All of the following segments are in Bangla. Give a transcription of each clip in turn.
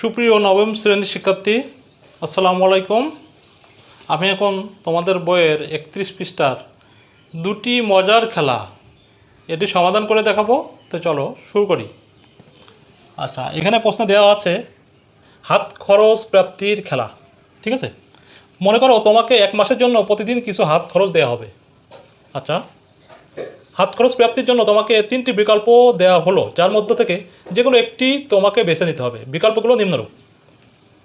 সুপ্রিয় নবম শ্রেণির শিক্ষার্থী, আসসালামু আলাইকুম। আমি এখন তোমাদের বইয়ের একত্রিশ পৃষ্ঠার দুটি মজার খেলা, এটি সমাধান করে দেখাবো। তো চলো, শুরু করি। আচ্ছা এখানে প্রশ্ন দেওয়া আছে, হাত খরচ প্রাপ্তির খেলা, ঠিক আছে? মনে করো তোমাকে এক মাসের জন্য প্রতিদিন কিছু হাত খরচ দেওয়া হবে। আচ্ছা হাত খরচ প্রাপ্তির জন্য তোমাকে তিনটি বিকল্প দেওয়া হলো, যার মধ্য থেকে যেগুলো একটি তোমাকে বেছে নিতে হবে। বিকল্পগুলো নিম্নরূপ।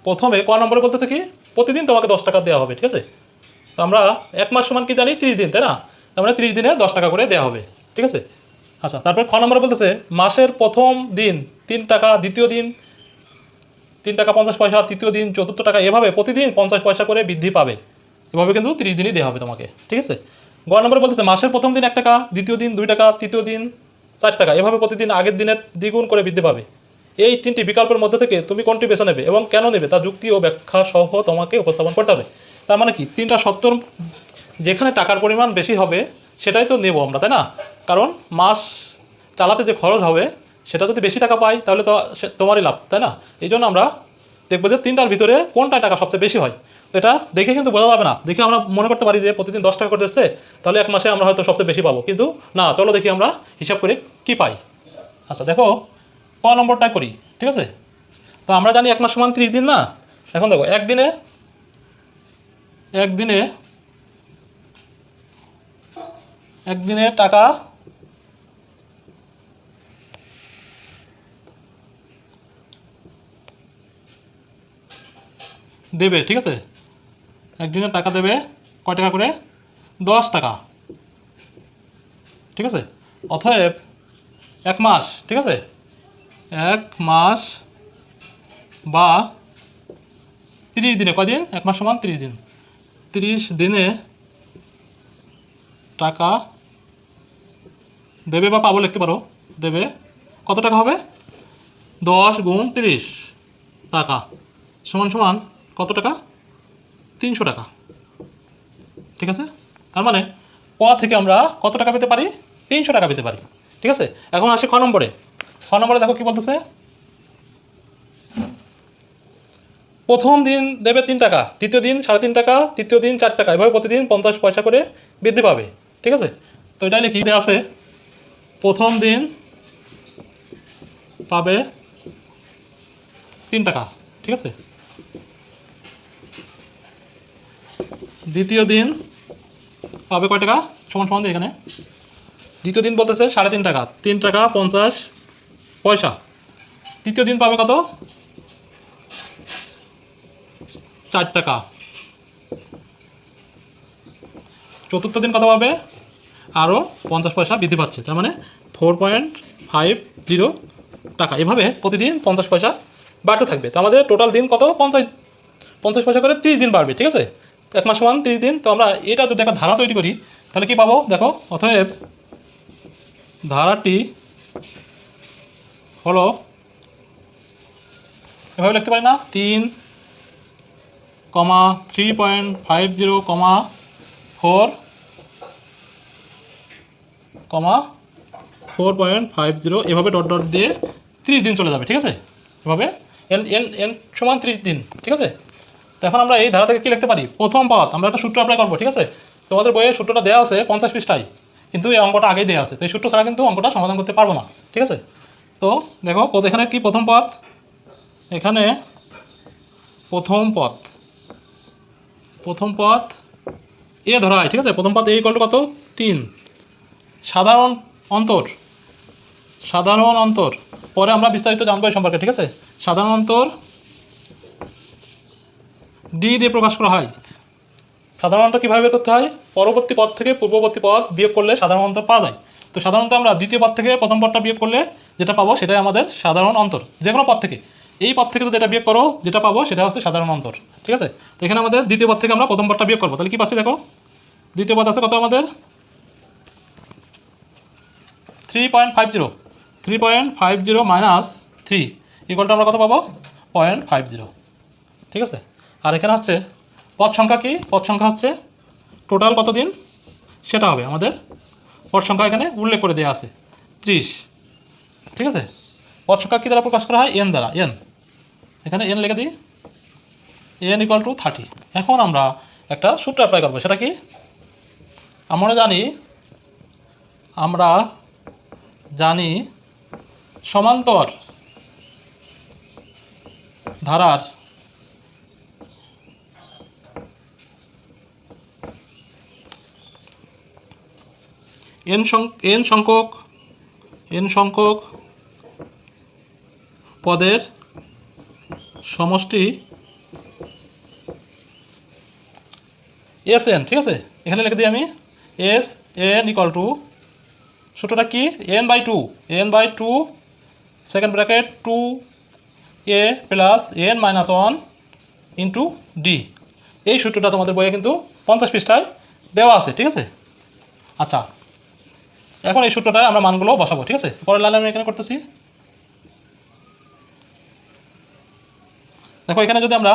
প্রথমে ক নম্বরে বলতেছে কি প্রতিদিন তোমাকে দশ টাকা দেওয়া হবে, ঠিক আছে? তো আমরা এক মাস সমান কি জানি? তিরিশ দিন, তাই না? তার মানে তিরিশ দিনে দশ টাকা করে দেওয়া হবে, ঠিক আছে? আচ্ছা তারপর খ নম্বরে বলতেছে, মাসের প্রথম দিন, তিন টাকা দ্বিতীয় দিন, তিন টাকা পঞ্চাশ পয়সা, তৃতীয় দিন চতুর্থ টাকা, এভাবে প্রতিদিন পঞ্চাশ পয়সা করে বৃদ্ধি পাবে। এভাবে কিন্তু তিরিশ দিনই দেওয়া হবে তোমাকে, ঠিক আছে? গ নম্বরে বলতেছে, মাসের প্রথম দিন এক টাকা দ্বিতীয় দিন দুই টাকা, তৃতীয় দিন চার টাকা। এভাবে প্রতিদিন আগের দিনের দ্বিগুণ করে বৃদ্ধি পাবে। এই তিনটি বিকল্পের মধ্যে থেকে তুমি কোনটি বেছে নেবে এবং কেন নেবে তা যুক্তি ও ব্যাখ্যা সহ তোমাকে উপস্থাপন করতে হবে। তার মানে কি? তিনটা সত্তর, যেখানে টাকার পরিমাণ বেশি হবে, সেটাই তো নেব আমরা, তাই না? কারণ মাস চালাতে যে খরচ হবে, সেটা যদি বেশি টাকা পাই, তাহলে তো তোমারই লাভ, তাই না? এই জন্য আমরা দেখব যে তিনটার ভিতরে কোনটা টাকা সবচেয়ে বেশি হয়? এটা দেখে কিন্তু বোঝা যাবে না। দেখে আমরা মনে করতে পারি যে প্রতিদিন দশ টাকা করে দিচ্ছে, তাহলে এক মাসে আমরা হয়তো সবচেয়ে বেশি পাবো। কিন্তু না, চলো দেখি আমরা হিসাব করে কি পাই। আচ্ছা দেখো, ক নম্বরটা করি, ঠিক আছে? তো আমরা জানি এক মাস সমান ত্রিশ দিন না? এখন দেখো, একদিনে একদিনে একদিনে টাকা দেবে, ঠিক আছে? একদিনে টাকা দেবে, কয় টাকা করে? দশ টাকা। ঠিক আছে? অতএব এক মাস, ঠিক আছে? এক মাস বা তিরিশ দিনে কদিন এক মাস সমান তিরিশ দিন। তিরিশ দিনে টাকা দেবে বা পাবো লিখতে পারো। দেবে। কত টাকা হবে? দশ গুণ তিরিশ টাকা। সমান সমান কত টাকা? তিনশো টাকা। ঠিক আছে? তার মানে ক থেকে আমরা কত টাকা পেতে পারি? তিনশো টাকা পেতে পারি। ঠিক আছে? এখন আসি খ নম্বরে। খ নম্বরে দেখো কি বলতেছে? প্রথম দিন দেবে তিন টাকা, তৃতীয় দিন সাড়ে তিন টাকা, তৃতীয় দিন চার টাকা। এভাবে প্রতিদিন পঞ্চাশ পয়সা করে বৃদ্ধি পাবে। ঠিক আছে? তো এটা লিখি আছে, প্রথম দিন পাবে তিন টাকা। ঠিক আছে? দ্বিতীয় দিন পাবে কয় টাকা? সমান সমান এখানে। দ্বিতীয় দিন বলতেছে সাড়ে তিন টাকা। তিন টাকা পঞ্চাশ পয়সা। তৃতীয় দিন পাবে কত? চার টাকা। চতুর্থ দিন কত পাবে? আরও পঞ্চাশ পয়সা বৃদ্ধি পাচ্ছে। তার মানে ফোর পয়েন্ট ফাইভ জিরো টাকা। এভাবে প্রতিদিন পঞ্চাশ পয়সা বাড়তে থাকবে। তো আমাদের টোটাল দিন কত? পঞ্চাশ পঞ্চাশ পয়সা করে তিরিশ দিন বাড়বে। ঠিক আছে? এক মাস সমান তিরিশ দিন, তো আমরা এটা যদি একটা ধারা তৈরি করি, তাহলে কি পাবো? দেখো, অতএব ধারাটি হলো, এভাবে লিখতে পারি না, তিন, কমা থ্রি পয়েন্ট ফাইভ জিরো কমা ফোর কমা ফোর পয়েন্ট ফাইভ জিরো এভাবে ডট ডট দিয়ে ত্রিশ দিন চলে যাবে, ঠিক আছে? এভাবে এন এন এন সমান ত্রিশ দিন, ঠিক আছে? এখন আমরা এই ধারা থেকে কী লিখতে পারি? প্রথম পথ আমরা একটা সূত্র অ্যাপ্লাই করব, ঠিক আছে? তোমাদের বইয়ে সূত্রটা দেওয়া আছে পঞ্চাশ পৃষ্ঠায়, কিন্তু এই অঙ্কটা আগেই দেওয়া আছে, তো এই সূত্র ছাড়া কিন্তু অঙ্কটা সমাধান করতে পারব না, ঠিক আছে? তো দেখো এখানে কি প্রথম পথ এখানে প্রথম পথ প্রথম পথ এ ধরা হয় ঠিক আছে? প্রথম পথ এই কল কত? তিন। সাধারণ অন্তর সাধারণ অন্তর, পরে আমরা বিস্তারিত জানব এই সম্পর্কে, ঠিক আছে? সাধারণ অন্তর ডি দিয়ে প্রকাশ করা হয়। সাধারণ অন্তর কীভাবে বের করতে হয়? পরবর্তী পদ থেকে পূর্ববর্তী পদ বিয়োগ করলে সাধারণ অন্তর পাওয়া যায়। তো সাধারণত আমরা দ্বিতীয় পদ থেকে প্রথম পদটা বিয়োগ করলে যেটা পাবো সেটাই আমাদের সাধারণ অন্তর যে কোনো পদ থেকে। এই পদ থেকে যদি এটা বিয়োগ করো, যেটা পাবো সেটা হচ্ছে সাধারণ অন্তর, ঠিক আছে? তো এখানে আমাদের দ্বিতীয় পদ থেকে আমরা প্রথম পদটা বিয়োগ করব। তাহলে কী পাচ্ছি দেখো? দ্বিতীয় পদ আছে কত আমাদের? Three point five zero three point five zero minus three ইকুয়ালটা আমরা কত পাবো? পয়েন্ট ফাইভ জিরো ঠিক আছে? আর এখানে হচ্ছে পদ সংখ্যা কি? পদ সংখ্যা হচ্ছে টোটাল কত দিন সেটা হবে আমাদের পদ সংখ্যা এখানে উল্লেখ করে দেওয়া আছে, ত্রিশ। ঠিক আছে? পদ সংখ্যা কী দ্বারা প্রকাশ করা হয়? এন দ্বারা এন এখানে এন লিখে দিই এন ইকুয়াল টু থার্টি এখন আমরা একটা সূত্র অ্যাপ্লাই করব, সেটা কি? আমরা জানি আমরা জানি সমান্তর ধারার এন এন সংখ্যক এন সংখ্যক পদের সমষ্টি এস এন ঠিক আছে? এখানে লিখে দিই আমি। এস এন ইকুয়াল টু সূত্রটা কি? N by two N by two second bracket two A plus N minus one into D এই সূত্রটা তোমাদের বইয়ে কিন্তু পঞ্চাশ পৃষ্ঠায় দেওয়া আছে, ঠিক আছে? আচ্ছা এখন এই সূত্রটায় আমরা মানগুলো বসাবো, ঠিক আছে? পরের লাইনে আমি এখানে করতেছি। দেখো, এখানে যদি আমরা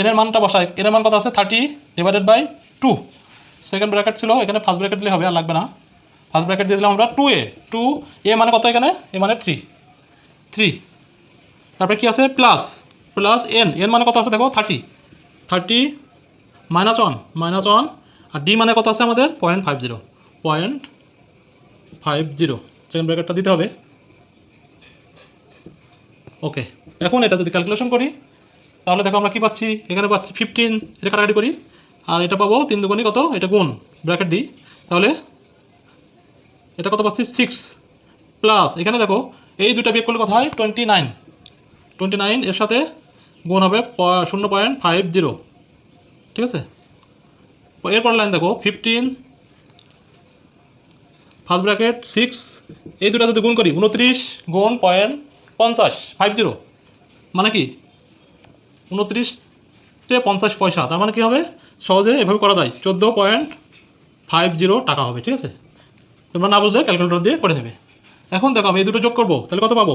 এর মানটা বসাই এর মান কত আছে? Thirty divided by two second bracket ছিল, এখানে ফার্স্ট ব্র্যাকেট দিলে হবে, আর লাগবে না। ফার্স্ট ব্র্যাকেট দিয়ে দিলাম আমরা টু এ টু এ মানে কত এখানে? এ মানে থ্রি থ্রি তারপরে কি আছে? প্লাস প্লাস এন এন মানে কত আছে? দেখো thirty thirty minus one minus one আর ডি মানে কত আছে আমাদের? Point five zero point five zero second ব্র্যাকেটটা দিতে হবে। ওকে এখন এটা যদি ক্যালকুলেশন করি, তাহলে দেখো আমরা কী পাচ্ছি? এখানে পাচ্ছি ফিফটিন এটা কাটাকাটি করি। আর এটা পাবো তিন দুগুণি কত? এটা গুণ ব্র্যাকেট দিই। তাহলে এটা কত পাচ্ছি? সিক্স প্লাস এখানে দেখো, এই দুটা বিয়োগ করলে কত হয়? টোয়েন্টি নাইন টোয়েন্টি নাইন এর সাথে গুণ হবে শূন্য পয়েন্ট ফাইভ জিরো ঠিক আছে? এরপর লাইন দেখো ফিফটিন ফার্স্ট ব্র্যাকেট, সিক্স, এই দুটা যদি গুণ করি, উনত্রিশ গুণ পয়েন্ট পঞ্চাশ, ফাইভ জিরো। মানে কি? উনত্রিশে পঞ্চাশ পয়সা, তার মানে কী হবে? সহজে এভাবে করা যায়। চোদ্দ পয়েন্ট ফাইভ জিরো টাকা হবে, ঠিক আছে? তোমরা না বুঝলে ক্যালকুলেটর দিয়ে করে নেবে। এখন দেখো, আমি এই দুটো যোগ করব, তাহলে কত পাবো?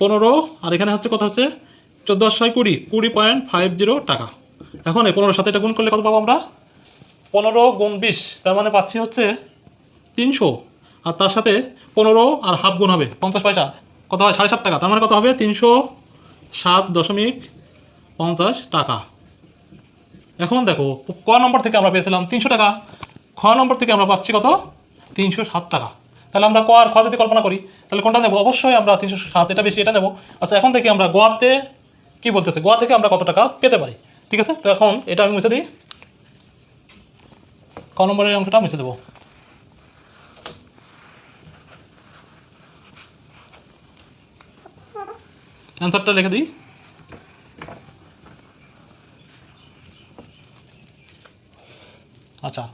পনেরো, আর এখানে হচ্ছে কত হচ্ছে চোদ্দ ছয় কুড়ি কুড়ি পয়েন্ট ফাইভ জিরো টাকা। এখন এই পনেরোর সাথে এটা গুণ করলে কত পাবো আমরা? পনেরো গুণ বিশ, তার মানে পাচ্ছি হচ্ছে তিনশো। আর তার সাথে পনেরো আর হাফ গুণ হবে, পঞ্চাশ পয়সা। কত হয় সাড়ে সাত টাকা, তার মানে কত হবে? তিনশো সাত দশমিক পঞ্চাশ টাকা। এখন দেখো, ক নম্বর থেকে আমরা পেয়েছিলাম তিনশো টাকা। খ নম্বর থেকে আমরা পাচ্ছি কত? তিনশো সাত টাকা। তাহলে আমরা ক আর খ যদি কল্পনা করি, তাহলে কোনটা নেব? অবশ্যই আমরা তিনশো সাত, এটা বেশি, এটা নেব। আচ্ছা এখন থেকে আমরা গোয়াতে কি বলতেছে? গোয়া থেকে আমরা কত টাকা পেতে পারি? ঠিক আছে? তো এখন এটা আমি মুছে দিই। ক নম্বরের অঙ্কটা মুছে দেবো। অ্যান্সারটা লিখে দিই। আচ্ছা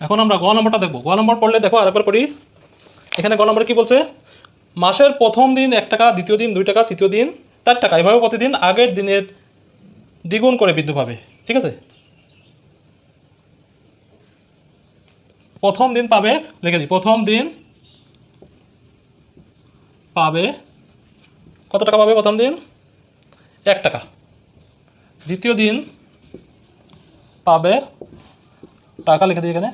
এখন আমরা গ নম্বরটা দেখব। গ নম্বর পড়লে দেখো আরেকবার পড়ি। এখানে গ নম্বরে কী বলছে? মাসের প্রথম দিন এক টাকা, দ্বিতীয় দিন দুই টাকা, তৃতীয় দিন চার টাকা। এভাবে প্রতিদিন আগের দিনের দ্বিগুণ করে বৃদ্ধি পাবে। ঠিক আছে? প্রথম দিন পাবে, লিখে দিই। প্রথম দিন পাবে কত টাকা পাবে প্রথম দিন? এক টাকা। দ্বিতীয় দিন পাবে টাকা, লিখে দিই এখানে।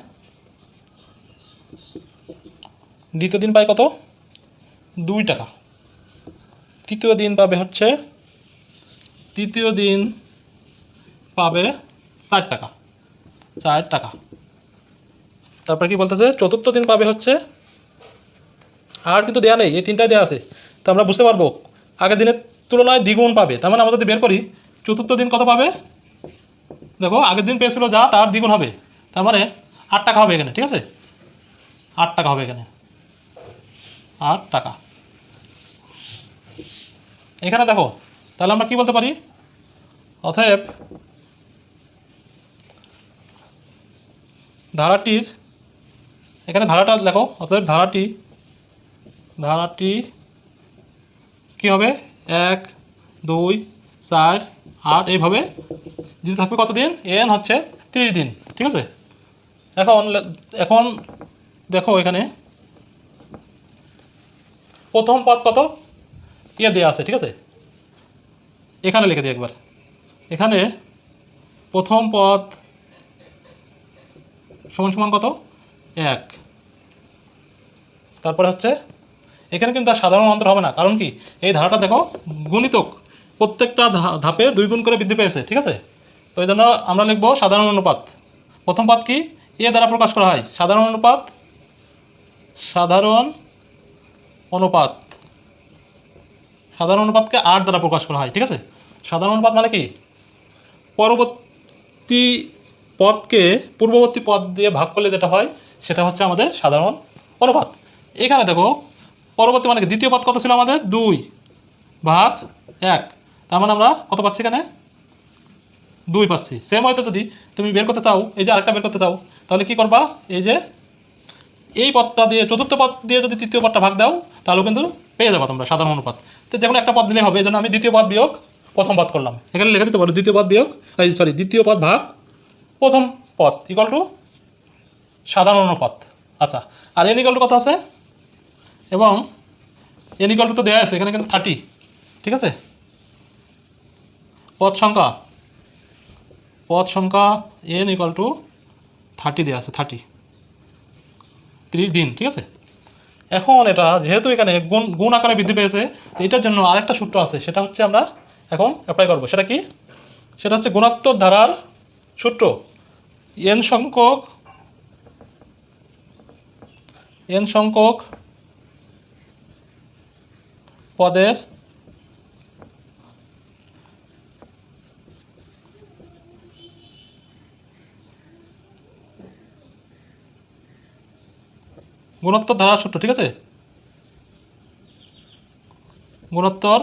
দ্বিতীয় দিন পায় কত? দুই টাকা। তৃতীয় দিন পাবে হচ্ছে, তৃতীয় দিন পাবে চার টাকা। চার টাকা। তারপরে কি বলতেছে? চতুর্থ দিন পাবে হচ্ছে, আর কিন্তু দেওয়া নেই, এই তিনটাই দেওয়া আছে। তো আমরা বুঝতে পারব আগের দিনের তুলনায় দ্বিগুণ পাবে। তার মানে আমরা যদি বের করি, চতুর্থ দিন কত পাবে? দেখো, আগের দিন পেয়েছিল যা, তার দ্বিগুণ হবে। তার মানে আট টাকা হবে এখানে, ঠিক আছে? আট টাকা হবে এখানে। আট টাকা। এখানে দেখো, তাহলে আমরা কি বলতে পারি? অতএব ধারাটির, এখানে ধারাটা দেখো, অতএব ধারাটি ধারাটি কি হবে? এক, দুই, চার, আট, এইভাবে দিতে থাকবে কতদিন? এন হচ্ছে তিরিশ দিন, ঠিক আছে? এখন এখন দেখো এখানে। প্রথম পদ কত? ইয়ে দেওয়া আছে, ঠিক আছে? এখানে লিখে দিই একবার। এখানে প্রথম পদ সমান সমান কত? এক। তারপরে হচ্ছে এখানে কিন্তু আর সাধারণ অন্তর হবে না। কারণ কি? এই ধারাটা দেখো, গুণিতক। প্রত্যেকটা ধাপে দুই গুণ করে বৃদ্ধি পেয়েছে, ঠিক আছে? তো এই জন্য আমরা লিখব সাধারণ অনুপাত। প্রথম পাত কি? এ দ্বারা প্রকাশ করা হয়। সাধারণ অনুপাত সাধারণ অনুপাত। সাধারণ অনুপাতকে আট দ্বারা প্রকাশ করা হয়, ঠিক আছে? সাধারণ অনুপাত মানে কি? পরবর্তী পদকে পূর্ববর্তী পদ দিয়ে ভাগ করলে যেটা হয়, সেটা হচ্ছে আমাদের সাধারণ অনুপাত। এখানে দেখো পরবর্তী মানে দ্বিতীয় পদ কত ছিল আমাদের? দুই। ভাগ এক। তার মানে আমরা কত পাচ্ছি এখানে? দুই পাচ্ছি। সেম হয়তো যদি তুমি বের করতে চাও, এই যে আরেকটা বের করতে চাও, তাহলে কি করবা? এই যে এই পদটা দিয়ে, চতুর্থ পদ দিয়ে যদি তৃতীয় পদটা ভাগ দাও, তাহলেও কিন্তু পেয়ে যাব তোমরা সাধারণ অনুপাত। তো যে কোনো একটা পদ দিলে হবে, এই জন্য আমি দ্বিতীয় পদ বিয়োগ প্রথম পদ করলাম। এখানে লেখা দিতে পারো, দ্বিতীয় পদ বিয়োগ, এই সরি দ্বিতীয় পদ ভাগ প্রথম পদ ইকাল টু সাধারণ অনুপাত। আচ্ছা আর এন ইকাল টু কত আছে? এবং এন ইকাল টু তো দেওয়া আছে, এখানে কিন্তু থার্টি ঠিক আছে? পদ সংখ্যা পদ সংখ্যা এন ইকাল টু থার্টি দেওয়া আছে থার্টি ত্রিশ দিন, ঠিক আছে? এখন এটা, যেহেতু এখানে গুণ গুণ আকারে বৃদ্ধি পেয়েছে, তো এটার জন্য আরেকটা সূত্র আছে, সেটা হচ্ছে আমরা এখন অ্যাপ্লাই করব। সেটা কি? সেটা হচ্ছে গুণাত্মক ধারার সূত্র। এন সংখ্যক এন সংখ্যক পদের গুণোত্তর ধারার সূত্র, ঠিক আছে? গুণোত্তর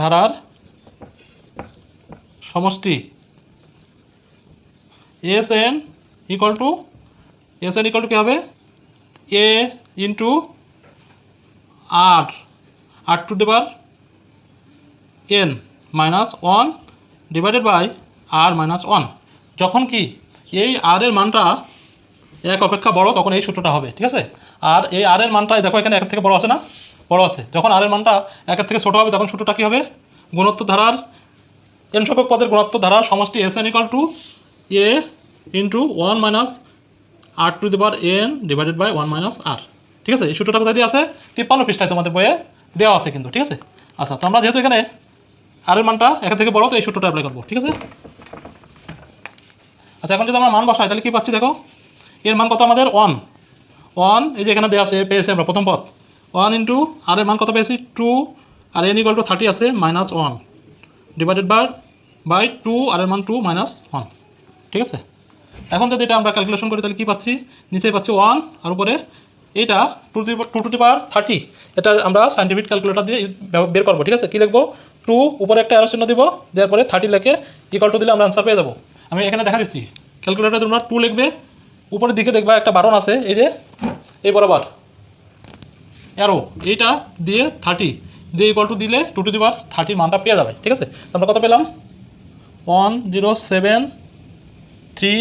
ধারার সমষ্টি S N equal to, S N equal to কী হবে? A into R R to ডিভার N minus one divided by R minus one যখন কি এই আর এর মানটা এক অপেক্ষা বড়, তখন এই সূত্রটা হবে, ঠিক আছে? আর এই আর এর মানটা দেখো এখানে একের থেকে বড় আছে না? বড় আছে। যখন আর এর মানটা একের থেকে ছোট হবে, তখন সূত্রটা কী হবে? গুণত্ব ধারার এন সংখ্যক পদের গুণত্ব ধারার সমষ্টি S N equal to A into one minus R to the N divided by one minus R ঠিক আছে? এই সূত্রটা কোথায় দিয়ে আছে? তিপ্পান্ন পৃষ্ঠায় তোমাদের বইয়ে দেওয়া আছে কিন্তু, ঠিক আছে? আচ্ছা তো আমরা যেহেতু এখানে আর মানটা একের থেকে বড়, তো এই সূত্রটা অ্যাপ্লাই করব, ঠিক আছে? আচ্ছা এখন যদি আমরা মান বসাই, তাহলে কী পাচ্ছি দেখো? এর মান কত আমাদের? ওয়ান ওয়ান এই যে এখানে দেওয়া আছে পেয়েছি আমরা প্রথম পথ ওয়ান ইন্টু আর এর মান কত পেয়েছি? Two R N equal to thirty আছে minus one divided by by two R এর মান টু মাইনাস ওয়ান ঠিক আছে? এখন যদি এটা আমরা ক্যালকুলেশন করি, তাহলে কী পাচ্ছি? নিচে পাচ্ছি ওয়ান আর উপরে এইটা two two two two power thirty এটা আমরা সাইন্টিফিক ক্যালকুলেটার দিয়ে বের করব, ঠিক আছে? কী লিখব? টু উপরে একটা অ্যারো চিহ্ন দিব, দেওয়ার পরে থার্টি লেখে ইকুয়াল টু দিলে আমরা আনসার পেয়ে যাব। আমি এখানে দেখা দিচ্ছি। ক্যালকুলেটারে তোমরা টু লিখবে, উপরের দিকে দেখবা একটা বাটন আছে, এই যে, এই বরাবর। অ্যারো এইটা দিয়ে থার্টি দিয়ে ইকুয়াল টু দিলে টু টু দিবার থার্টির মানটা পেয়ে যাবে, ঠিক আছে? আমরা কত পেলাম? One zero seven three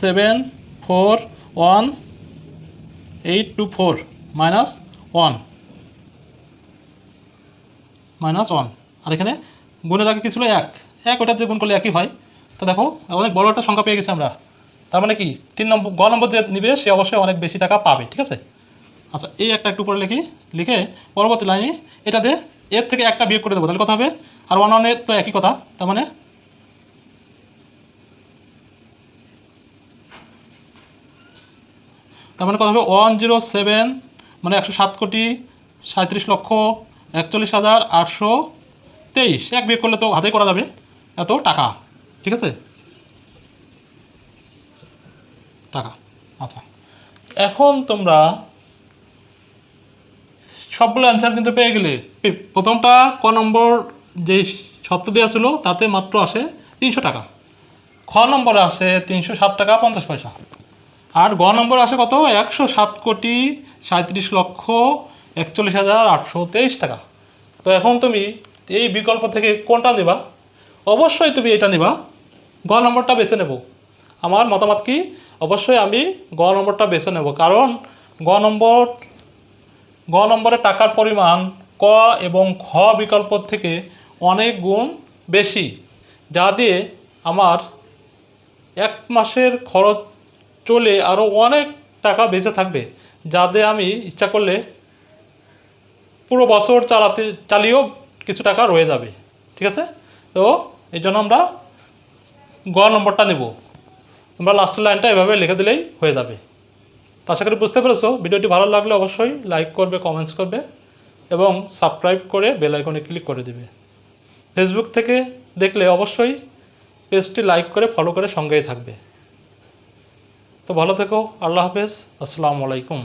seven four one eight two four minus one minus one R এখানে গুণের আগে কি ছিল? এক। এক ওটা দিয়ে গুণ করলে একই হয়। তো দেখো, অনেক বড় একটা সংখ্যা পেয়ে গেছি আমরা। তার মানে কি? তিন নম্বর গ নম্বর যে নিবে, সে অবশ্যই অনেক বেশি টাকা পাবে, ঠিক আছে? আচ্ছা এই একটা একটু করে লিখি। লিখে পরবর্তী লাইনে এটাতে এর থেকে একটা বিয়োগ করে দেবো। তাহলে কথা হবে? আর ওয়ান ওয়ানের তো একই কথা। তার মানে তার মানে কথা হবে ওয়ান জিরো সেভেন মানে একশো সাত কোটি সাঁত্রিশ লক্ষ একচল্লিশ হাজার আটশো তেইশ। এক বিয়োগ করলে তো হাতেই করা যাবে। এত টাকা। ঠিক আছে? টাকা। আচ্ছা। এখন তোমরা সবগুলো অ্যান্সার কিন্তু পেয়ে গেলে। প্রথমটা ক নম্বর যে শর্ত দেওয়া ছিল, তাতে মাত্র আসে তিনশো টাকা। খ নম্বরে আসে তিনশো ষাট টাকা পঞ্চাশ পয়সা। আর গ নম্বর আসে কত? একশো সাত কোটি সাঁত্রিশ লক্ষ একচল্লিশ হাজার আটশো তেইশ টাকা। তো এখন তুমি এই বিকল্প থেকে কোনটা নেবা? অবশ্যই তুমি এটা নেবা। গ নম্বরটা বেছে নেব। আমার মতামত কি? অবশ্যই আমি গ নম্বরটা বেছে নেব। কারণ গ নম্বর, গ নম্বরে টাকার পরিমাণ ক এবং খ বিকল্প থেকে অনেক গুণ বেশি। যা দিয়ে আমার এক মাসের খরচ চলে আরও অনেক টাকা বেঁচে থাকবে যা দিয়ে আমি ইচ্ছা করলে পুরো বছর চালাতে, চালিয়েও কিছু টাকা রয়ে যাবে, ঠিক আছে? তো এই জন্য আমরা গ নম্বরটা নেব। তোমরা লাস্টের লাইনটা এভাবে লিখে দিলেই হয়ে যাবে। তো আশা করি বুঝতে পেরেছ। ভিডিওটি ভালো লাগলে অবশ্যই লাইক করবে কমেন্টস করবে এবং সাবস্ক্রাইব করে বেল আইকনে ক্লিক করে দেবে। ফেসবুক থেকে দেখলে অবশ্যই পেজটি লাইক করে ফলো করে সঙ্গেই থাকবে। তো ভালো থেকো আল্লাহ হাফেজ আসসালামু আলাইকুম।